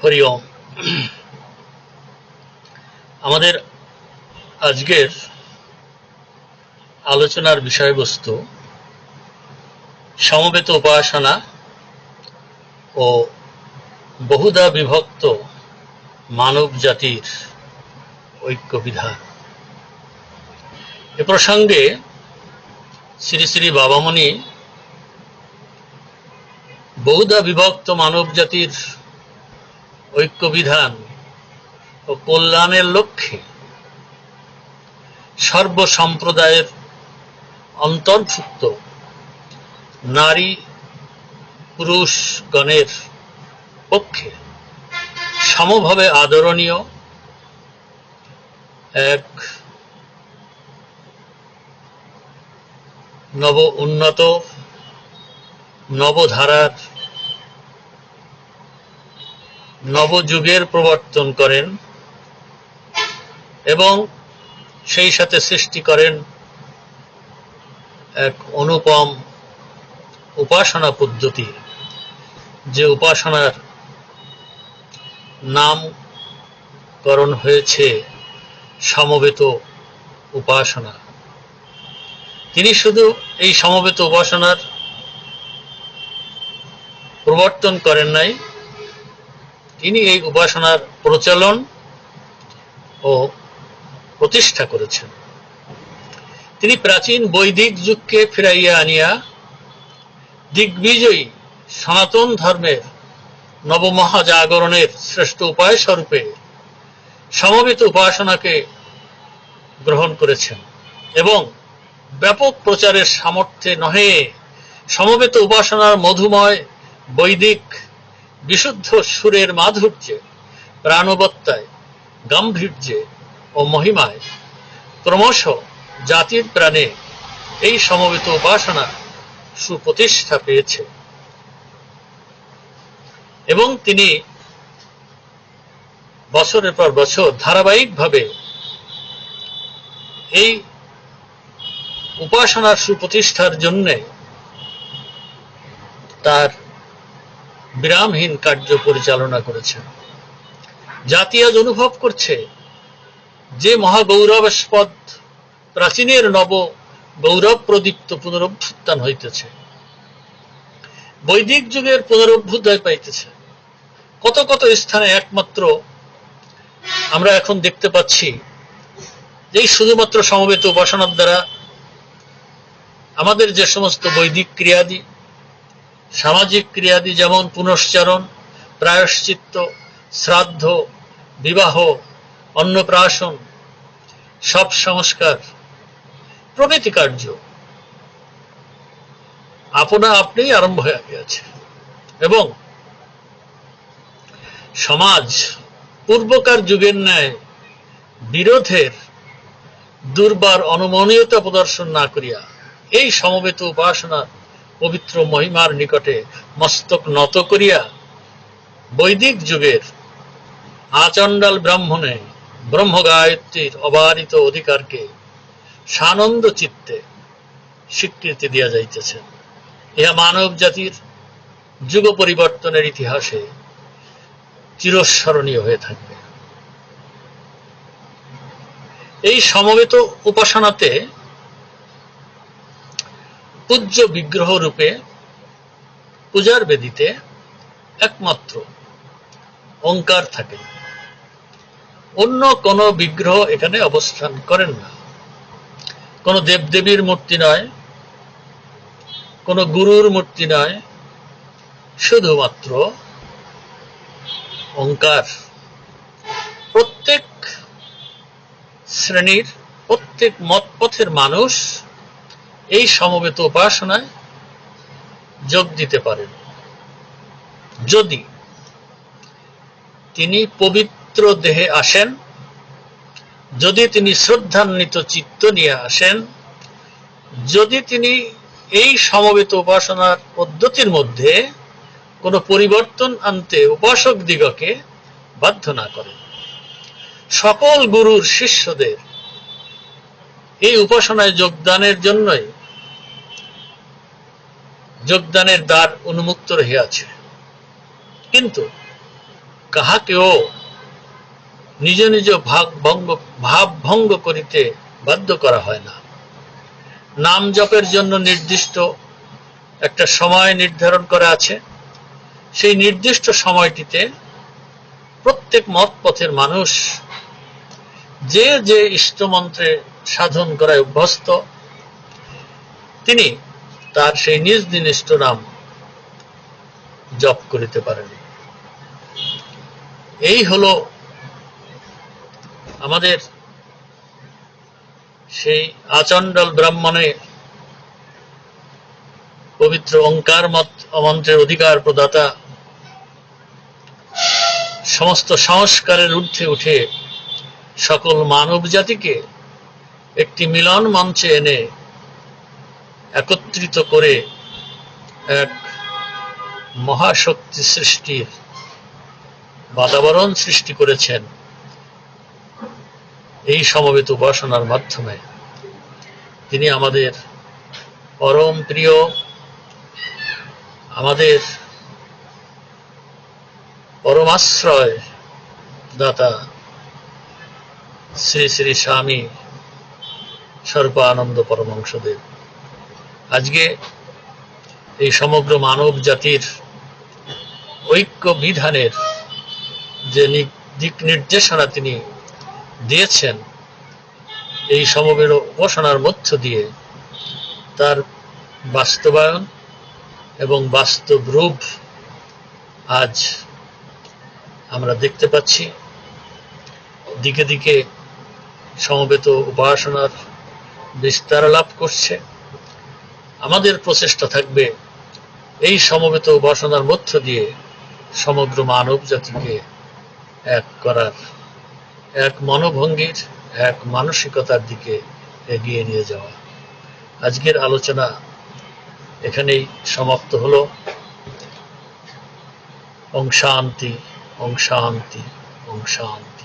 হরি ওম। আমাদের আজকের আলোচনার বিষয়বস্তু সমবেত উপাসনা ও বহুদা বিভক্ত মানব জাতির ঐক্য বিধান এ প্রসঙ্গে শ্রী শ্রী বাবামণি বহুদা বিভক্ত মানব জাতির ঐক্য বিধান ও কল্যাণের লক্ষ্যে সর্বসম্প্রদায়ের অন্তর্ভুক্ত নারী পুরুষগণের পক্ষে সমভাবে আদরণীয় এক নব উন্নত নবধারার নবযুগের প্রবর্তন করেন এবং সেই সাথে সৃষ্টি করেন এক অনুপম উপাসনা পদ্ধতি, যে উপাসনার নামকরণ হয়েছে সমবেত উপাসনা। তিনি শুধু এই সমবেত উপাসনার প্রবর্তন করেন নাই তিনি এই উপাসনার প্রচলন ও প্রতিষ্ঠা করেছেন। তিনি প্রাচীন বৈদিক যুগকে ফিরাইয়া আনিয়া দিগ্বিজয়ী সনাতন ধর্মের নবমহাজাগরণের শ্রেষ্ঠ উপায় স্বরূপে সমবেত উপাসনাকে গ্রহণ করেছেন এবং ব্যাপক প্রচারের সামর্থ্যে নহে, সমবেত উপাসনার মধুময় বৈদিক বিশুদ্ধ সুরের মাধুর্যে, প্রাণবত্তায়, গাম্ভীর্যে ও মহিমায় ক্রমশ জাতির প্রাণে এই সমবেত উপাসনা সুপ্রতিষ্ঠা পেয়েছে। এবং তিনি বছরের পর বছর ধারাবাহিকভাবে এই উপাসনার সুপ্রতিষ্ঠার জন্যে তার বিরামহীন কার্য পরিচালনা করেছেন। জাতি আজ অনুভব করছে যে মহাগৌরবাস্পদ প্রাচীনের নব গৌরব প্রদীপ্ত পুনরভ্যুত্থান হইতেছে। বৈদিক যুগের পুনরভ্যুদয় পাইতেছে। কত কত স্থানে একমাত্র আমরা এখন দেখতে পাচ্ছি যে শুধুমাত্র সমবেত উপাসনার দ্বারা আমাদের যে সমস্ত বৈদিক ক্রিয়াদি সামাজিক ক্রিয়াদি যেমন পুনশ্চারণ, প্রায়শ্চিত্ত, শ্রাদ্ধ, বিবাহ, অন্নপ্রাশন, সব সংস্কার, প্রভৃতি কার্য। আপনা আপনিই আরম্ভ হয়ে গিয়েছে। এবং সমাজ পূর্বকার যুগের ন্যায় বিরোধের দুর্বার অনুমনীয়তা প্রদর্শন না করিয়া এই সমবেত উপাসনার পবিত্র মহিমার নিকটে মস্তক নত করিয়া বৈদিক যুগের আচণ্ডাল ব্রাহ্মণে ব্রহ্ম গায়ত্রীর অবারিত অধিকারকে সানন্দ চিত্তে স্বীকৃতি দিয়া যাইতেছে ইহা মানব জাতির যুগ পরিবর্তনের ইতিহাসে চিরস্মরণীয় হয়ে থাকবে। এই সমবেত উপাসনাতে পূজ্য বিগ্রহ রূপে পূজার বেদিতে একমাত্র ওঙ্কার থাকে। অন্য কোন বিগ্রহ এখানে অবস্থান করেন না। কোন দেবদেবীর মূর্তি নয়, কোন গুরুর মূর্তি নয়, শুধুমাত্র ওঙ্কার প্রত্যেক শ্রেণির, প্রত্যেক মতপথের মানুষ এই সমবেত উপাসনায় যোগ দিতে পারেন। যদি তিনি পবিত্র দেহে আসেন, যদি তিনি শ্রদ্ধান্বিত চিত্ত নিয়ে আসেন, যদি তিনি এই সমবেত উপাসনার পদ্ধতির মধ্যে কোনো পরিবর্তন আনতে উপাসক দিগকে বাধ্য না করেন। সকল গুরুর শিষ্যদের এই উপাসনায় যোগদানের জন্যই যোগদানের দ্বার উন্মুক্ত রহিয়াছে। কিন্তু কাহাকেও নিজ নিজ ভাগ ভঙ্গ, ভাব ভঙ্গ করিতে বাধ্য করা হয় না। নাম জপের জন্য নির্দিষ্ট একটা সময় নির্ধারণ করা আছে। সেই নির্দিষ্ট সময়টিতে প্রত্যেক মত পথের মানুষ যে যে ইষ্টমন্ত্রে সাধন করায় অভ্যস্ত, তিনি তার সেই নিজ দিন নাম জপ করিতে পারেন। এই হলো আমাদের সেই আচণ্ডল ব্রাহ্মণে পবিত্র অঙ্কার মত অমন্ত্রের অধিকার প্রদাতা সমস্ত সংস্কারের ঊর্ধ্বে উঠে সকল মানব জাতিকে একটি মিলন মঞ্চে এনে একত্রিত করে এক মহাশক্তি সৃষ্টির বাতাবরণ সৃষ্টি করেছেন এই সমবেত উপাসনার মাধ্যমে। তিনি আমাদের পরম প্রিয়, আমাদের পরমাশ্রয় দাতা শ্রী শ্রী স্বামী সর্বানন্দ পরমংশদেব আজকে এই সমগ্র মানব জাতির ঐক্য বিধানের যে দিক নির্দেশনা তিনি দিয়েছেন, এই সমবেত উপাসনার মধ্য দিয়ে তার বাস্তবায়ন এবং বাস্তব রূপ আজ আমরা দেখতে পাচ্ছি। দিকে দিকে সমবেত উপাসনার বিস্তার লাভ করছে। আমাদের প্রচেষ্টা থাকবে এই সমবেত উপাসনার মধ্য দিয়ে সমগ্র মানব জাতিকে এক করার, এক মনোভঙ্গির, এক মানসিকতার দিকে এগিয়ে নিয়ে যাওয়া। আজকের আলোচনা এখানেই সমাপ্ত হলো। ওং শান্তি ওং শান্তি ওং শান্তি।